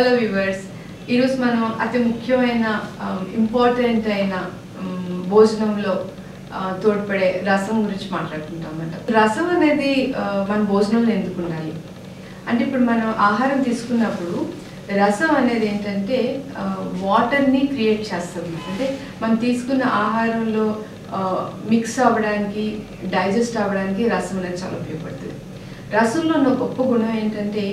Hello viewers ఈరోజు మనం అతి ముఖ్యమైన um, ఇంపార్టెంట్ అయిన um, భోజనంలో తోడ్పడే రసం గురించి మాట్లాడుకుంటాం అన్నమాట. రసం అనేది మన భోజనంలో ఎందుకు ఉండాలి? అంటే ఇప్పుడు మనం ఆహారం తీసుకున్నప్పుడు రసం అనేది ఏంటంటే వాటర్ని క్రియేట్ చేస్తుంది. అంటే మనం తీసుకున్న ఆహారంలో మిక్స్ అవ్వడానికి డైజెస్ట్ అవ్వడానికి రసం అనేది చాలా ఉపయోగపడుతుంది. రసంలో ఉన్న గొప్ప గుణం ఏంటంటే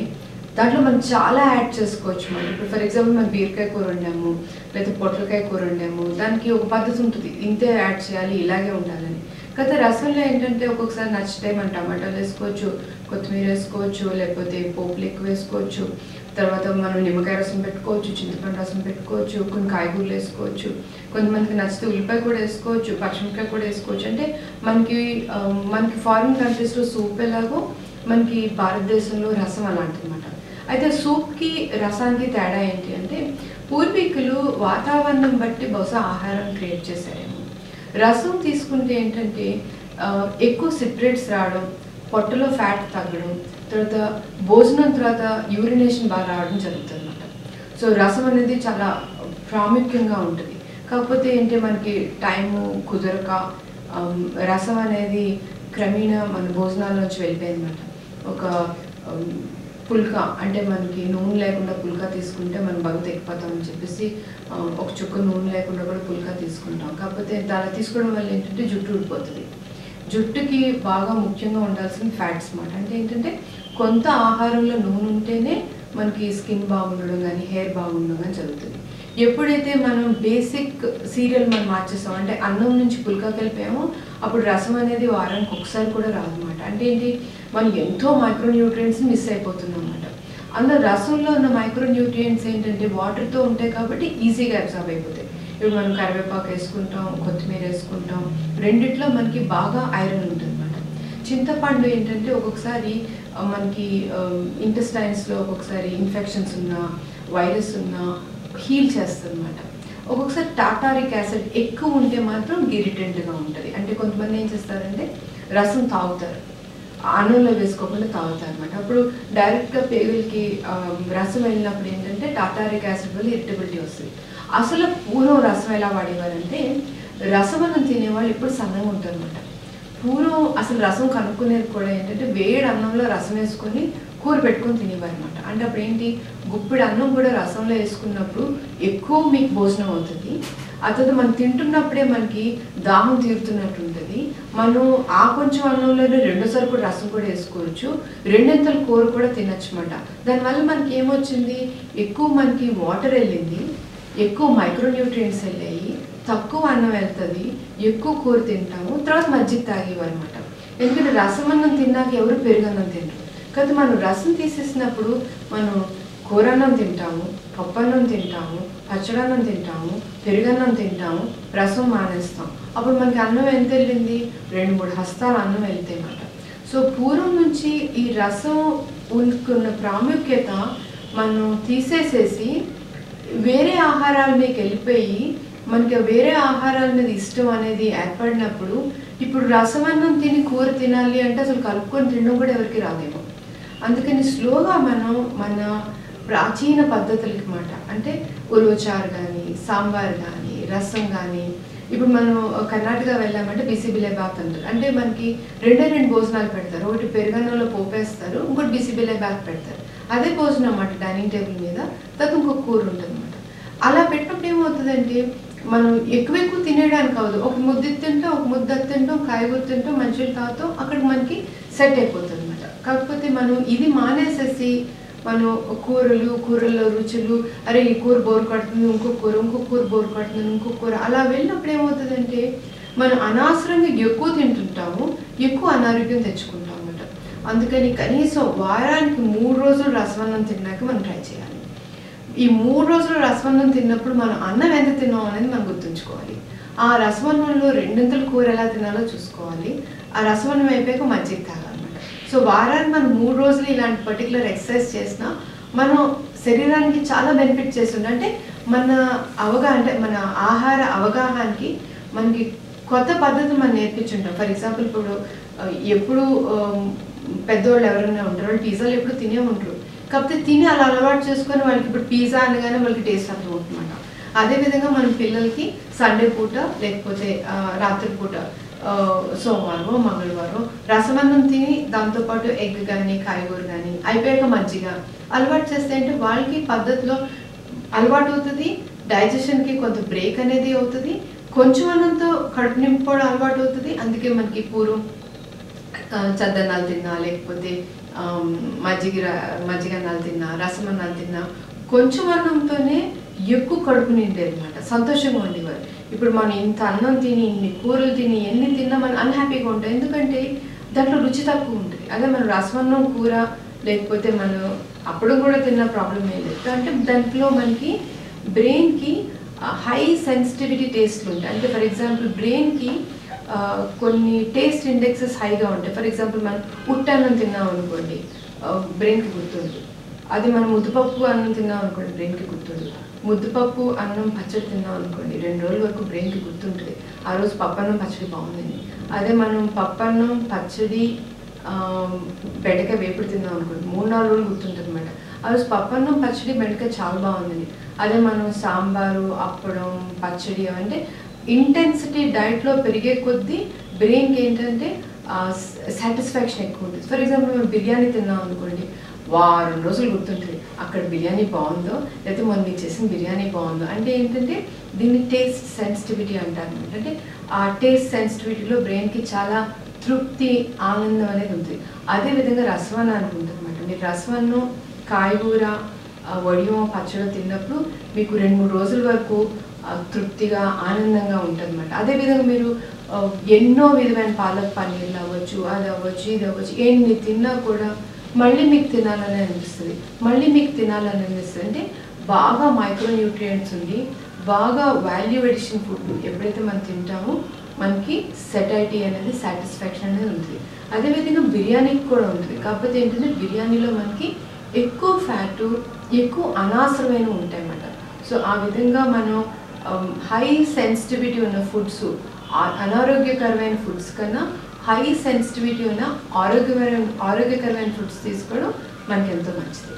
దాంట్లో మనం చాలా యాడ్ చేసుకోవచ్చు మనం ఇప్పుడు ఫర్ ఎగ్జాంపుల్ మనం బీరకాయ కూర వండాము లేదా పొట్లకాయ కూర వండాము దానికి ఒక పద్ధతి ఉంటుంది. ఇంతే యాడ్ చేయాలి ఇలాగే ఉండాలని. కాకపోతే రసంలో ఏంటంటే ఒక్కొక్కసారి నచ్చితే మనం టమాటాలు వేసుకోవచ్చు కొత్తిమీర వేసుకోవచ్చు లేకపోతే పోపులు ఎక్కువ వేసుకోవచ్చు. తర్వాత మనం నిమ్మకాయ రసం పెట్టుకోవచ్చు చింతపండు రసం పెట్టుకోవచ్చు కొన్ని కాయగూరలు వేసుకోవచ్చు. కొంతమందికి నచ్చితే ఉల్లిపాయ కూడా వేసుకోవచ్చు పచ్చిమిరకాయ కూడా వేసుకోవచ్చు. అంటే మనకి మనకి ఫారిన్ కంట్రీస్లో సూప్ ఎలాగో మనకి భారతదేశంలో రసం అలాంటి అనమాట అయితే సూప్కి రసానికి తేడా ఏంటి అంటే పూర్వీకులు వాతావరణం బట్టి బహుశా ఆహారం క్రియేట్ చేశారేమో. రసం తీసుకుంటే ఏంటంటే ఎక్కువ సిప్రేట్స్ రావడం పొట్టలో ఫ్యాట్ తగ్గడం తర్వాత భోజనం తర్వాత యూరినేషన్ బాగా రావడం జరుగుతుంది అనమాట సో రసం అనేది చాలా ప్రాముఖ్యంగా ఉంటుంది. కాకపోతే ఏంటి మనకి టైము కుదరక రసం అనేది క్రమేణా మన భోజనాల్లోంచి వెళ్ళిపోయింది అనమాట ఒక పుల్కా అంటే మనకి నూనె లేకుండా పుల్కా తీసుకుంటే మనం బరువు తెగిపోతామని చెప్పేసి ఒక చుక్క నూనె లేకుండా కూడా పుల్కా తీసుకుంటాం. కాకపోతే దాని తీసుకోవడం వల్ల ఏంటంటే జుట్టు ఊడిపోతుంది. జుట్టుకి బాగా ముఖ్యంగా ఉండాల్సిన ఫ్యాట్స్ అనమాట అంటే ఏంటంటే కొంత ఆహారంలో నూనె ఉంటేనే మనకి స్కిన్ బాగుండడం కానీ హెయిర్ బాగుండడం కానీ జరుగుతుంది. ఎప్పుడైతే మనం బేసిక్ సీరియల్ మనం మార్చేస్తాం అంటే అన్నం నుంచి పుల్కా కలిపామో అప్పుడు రసం అనేది వారానికి ఒకసారి కూడా రాదన్నమాట. అంటే ఏంటి? మనం ఎంతో మైక్రోన్యూట్రియంట్స్ మిస్ అయిపోతున్నాం అనమాట అందులో రసంలో ఉన్న మైక్రో న్యూట్రియంట్స్ ఏంటంటే వాటర్తో ఉంటాయి కాబట్టి ఈజీగా అబ్జర్వ్ అయిపోతాయి. ఇప్పుడు మనం కరివేపాకు వేసుకుంటాం కొత్తిమీర వేసుకుంటాం రెండిట్లో మనకి బాగా ఐరన్ ఉంటుంది అనమాట చింతపండు ఏంటంటే ఒక్కొక్కసారి మనకి ఇంటెస్టైన్స్లో ఒక్కొక్కసారి ఇన్ఫెక్షన్స్ ఉన్నా వైరస్ ఉన్నా హీల్ చేస్తుంది అనమాట ఒక్కొక్కసారి టాటారిక్ యాసిడ్ ఎక్కువ ఉంటే మాత్రం ఇరిటెంట్గా ఉంటుంది. అంటే కొంతమంది ఏం చేస్తారంటే రసం తాగుతారు. అన్నంలో వేసుకోకుండా తాగుతారు అనమాట అప్పుడు డైరెక్ట్గా పేగులకి రసం వెళ్ళినప్పుడు ఏంటంటే టాటారిక్ యాసిడ్ వల్ల ఇరిటబిలిటీ వస్తుంది. అసలు పూర్వం రసం ఎలా వాడేవారంటే రసం అన్నం తినేవాళ్ళు ఇప్పుడు సన్నగా ఉంటారు అనమాట పూర్వం అసలు రసం కనుక్కునేది కూడా ఏంటంటే వేడి అన్నంలో రసం వేసుకొని కూర పెట్టుకొని తినేవారనమాట అంటే అప్పుడు ఏంటి గుప్పిడి అన్నం కూడా రసంలో వేసుకున్నప్పుడు ఎక్కువ మీకు భోజనం అవుతుంది. ఆ తర్వాత మనం తింటున్నప్పుడే మనకి దాహం తీరుతున్నట్టు ఉంటుంది మనం ఆ కొంచెం అన్నంలోనే రెండోసారి కూడా రసం కూడా వేసుకోవచ్చు. రెండింతల కూర కూడా తినచ్చు అనమాట దానివల్ల మనకి ఏమొచ్చింది? ఎక్కువ మనకి వాటర్ వెళ్ళింది. ఎక్కువ మైక్రో న్యూట్రియంట్స్ వెళ్ళాయి. తక్కువ అన్నం వెళ్తుంది. ఎక్కువ కూర తింటాము. తర్వాత మజ్జిగ తాగేవారు అనమాట ఎందుకంటే రసం అన్నం తిన్నాక ఎవరు పెరుగన్నం తింటారు కాకపోతే మనం రసం తీసేసినప్పుడు మనం కూరన్నం తింటాము పప్పన్నం తింటాము పచ్చడన్నం తింటాము పెరుగన్నం తింటాము రసం మానేస్తాం. అప్పుడు మనకి అన్నం ఎంత వెళ్ళింది రెండు మూడు హస్తాలు అన్నం వెళ్తే అన్నమాట సో పూర్వం నుంచి ఈ రసం ఉన్న ప్రాముఖ్యత మనం తీసేసేసి వేరే ఆహారాల మీదకి వెళ్ళిపోయి మనకి వేరే ఆహారాల మీద ఇష్టం అనేది ఏర్పడినప్పుడు ఇప్పుడు రసమన్నం తిని కూర తినాలి అంటే అసలు కలుపుకొని తినడం కూడా ఎవరికి రాదేమో. అందుకని స్లోగా మనం మన ప్రాచీన పద్ధతులకి మాట. అంటే ఉలవచారు కానీ సాంబార్ కానీ రసం కానీ ఇప్పుడు మనం కర్ణాటక వెళ్ళామంటే బిసిబిలే బాత్ అంటారు. అంటే మనకి రెండే రెండు భోజనాలు పెడతారు. ఒకటి పెరుగన్నంలో పోపేస్తారు ఇంకోటి బిసిబిలే బాత్ పెడతారు. అదే భోజనం అన్నమాట డైనింగ్ టేబుల్ మీద. తర్వాత ఇంకొక కూర ఉంటుంది అనమాట అలా పెట్టినప్పుడు ఏమవుతుందంటే మనం ఎక్కువ ఎక్కువ తినేయడానికి కాదు ఒక ముద్ద తింటాం ఒక ముద్ద తింటాం కాయగూర తింటాం మంచిగా తాగుతాం అక్కడ మనకి సెట్ అయిపోతుంది అనమాట కాకపోతే మనం ఇది మానేసేసి మనం కూరలు కూరల్లో రుచులు అరే ఈ కూర బోర్ కొడుతుంది ఇంకో కూర ఇంకో కూర బోర్ కొడుతుంది ఇంకో కూర అలా వెళ్ళినప్పుడు ఏమవుతుందంటే మనం అనవసరంగా ఎక్కువ తింటుంటాము ఎక్కువ అనారోగ్యం తెచ్చుకుంటాం అన్నమాట అందుకని కనీసం వారానికి మూడు రోజులు రసవన్నం తిన్నాక మనం ట్రై చేయాలి. ఈ మూడు రోజులు రసవన్నం తిన్నప్పుడు మనం అన్నం ఎంత తిన్నాం అనేది మనం గుర్తుంచుకోవాలి. ఆ రసవన్నంలో రెండింతలు కూర ఎలా తినాలో చూసుకోవాలి. ఆ రసవన్నం అయిపోయాక మజ్జిగ తాగాలి. సో వారానికి మనం మూడు రోజులు ఇలాంటి పర్టికులర్ ఎక్సర్సైజ్ చేసినా మనం శరీరానికి చాలా బెనిఫిట్ చేస్తుంది. అంటే మన అవగాహన అంటే మన ఆహార అవగాహనకి మనకి కొత్త పద్ధతి మనం నేర్పించుంటాం. ఫర్ ఎగ్జాంపుల్ ఇప్పుడు ఎప్పుడు పెద్దవాళ్ళు ఎవరైనా ఉంటారు వాళ్ళు పిజ్జాలు ఎప్పుడు తినే ఉంటారు. కాకపోతే తిని అలా అలవాటు చేసుకొని వాళ్ళకి ఇప్పుడు పిజ్జా అనగానే వాళ్ళకి టేస్ట్ అర్థమవుతుందన్నమాట అదేవిధంగా మనం పిల్లలకి సండే పూట లేకపోతే రాత్రి పూట సోమవారం మంగళవారం రసమన్నం తిని దాంతోపాటు ఎగ్ కానీ కాయగూర కానీ అయిపోయాక మజ్జిగ అలవాటు చేస్తే అంటే వాళ్ళకి పద్ధతిలో అలవాటు అవుతుంది డైజెషన్కి కొంత బ్రేక్ అనేది అవుతుంది కొంచెం అన్నంతో కడుపు నింపుకోవడం అలవాటు అవుతుంది అందుకే మనకి పూర్వం చద్దన్నాలు తిన్నా లేకపోతే మజ్జిగ మజ్జిగ అన్నాలు తిన్నా రసం అన్నాలు తిన్నా కొంచెం అన్నంతోనే ఎక్కువ కడుపు నిండేది అనమాట సంతోషంగా ఉండేవారు. ఇప్పుడు మనం ఇంత అన్నం తిని ఇన్ని కూరలు తిని ఎన్ని తిన్నా మనం అన్హ్యాపీగా ఉంటాం. ఎందుకంటే దాంట్లో రుచి తక్కువ ఉంటుంది. అదే మనం రసమన్నం కూర లేకపోతే మనం అప్పుడు కూడా తిన్న ప్రాబ్లం ఏం లేదు. అంటే దాంట్లో మనకి బ్రెయిన్కి హై సెన్సిటివిటీ టేస్ట్లు ఉంటాయి. అంటే ఫర్ ఎగ్జాంపుల్ బ్రెయిన్కి కొన్ని టేస్ట్ ఇండెక్సెస్ హైగా ఉంటాయి. ఫర్ ఎగ్జాంపుల్ మనం ఉట్టన్నం తిన్నాం అనుకోండి బ్రెయిన్కి గుర్తుంది అది మనం ఉద్దుపప్పు అన్నం తిన్నాం అనుకోండి బ్రెయిన్కి గుర్తుంది ముద్దుపప్పు అన్నం పచ్చడి తిన్నాం అనుకోండి. రెండు రోజుల వరకు బ్రెయిన్కి గుర్తుంటుంది. ఆ రోజు పప్పన్నం పచ్చడి బాగుందని అదే మనం పప్పన్నం పచ్చడి బెండకాయ వేపుడు తిన్నాం అనుకోండి. మూడు నాలుగు రోజులు గుర్తుంటుంది అనమాట ఆ రోజు పప్పన్నం పచ్చడి బెండకాయ చాలా బాగుందండి. అదే మనం సాంబారు అప్పడం పచ్చడి అంటే ఇంటెన్సిటీ డైట్లో పెరిగే కొద్దీ బ్రెయిన్కి ఏంటంటే సాటిస్ఫాక్షన్ ఎక్కువ ఉంటుంది. ఫర్ ఎగ్జాంపుల్ మేము బిర్యానీ తిన్నాం అనుకోండి. వారం రోజులు గుర్తుంటుంది. అక్కడ బిర్యానీ బాగుందో లేకపోతే మనం మీకు చేసిన బిర్యానీ బాగుందో. అంటే ఏంటంటే దీన్ని టేస్ట్ సెన్సిటివిటీ అంటారు. అంటే ఆ టేస్ట్ సెన్సిటివిటీలో బ్రెయిన్కి చాలా తృప్తి ఆనందం అనేది ఉంటుంది. అదేవిధంగా రసవన్నానికి ఉంటుంది అనమాట మీరు రసవన్నం కాయగూర వడియం పచ్చడి తిన్నప్పుడు మీకు రెండు మూడు రోజుల వరకు తృప్తిగా ఆనందంగా ఉంటుంది అనమాట అదేవిధంగా మీరు ఎన్నో విధమైన పాలక్ పన్నీర్లు అవ్వచ్చు అది అవ్వచ్చు ఇది అవ్వచ్చు ఎన్ని తిన్నా కూడా మళ్ళీ మీకు తినాలని అనిపిస్తుంది. మళ్ళీ మీకు తినాలని అనిపిస్తుంది. అంటే బాగా మైక్రో న్యూట్రియంట్స్ ఉండి బాగా వాల్యూ ఎడిషన్ ఫుడ్ ఎప్పుడైతే మనం తింటామో మనకి సెటైటీ అనేది సాటిస్ఫాక్షన్ అనేది ఉంటుంది. అదేవిధంగా బిర్యానీకి కూడా ఉంటుంది. కాకపోతే ఏంటంటే బిర్యానీలో మనకి ఎక్కువ ఫ్యాటు ఎక్కువ అనవసరమైన ఉంటాయి అన్నమాట సో ఆ విధంగా మనం హై సెన్సిటివిటీ ఉన్న ఫుడ్స్ అనారోగ్యకరమైన ఫుడ్స్ కన్నా హై సెన్సిటివిటీ ఉన్న ఆరోగ్యమైన ఆరోగ్యకరమైన ఫుడ్స్ తీసుకోవడం మనకి ఎంతో మంచిది.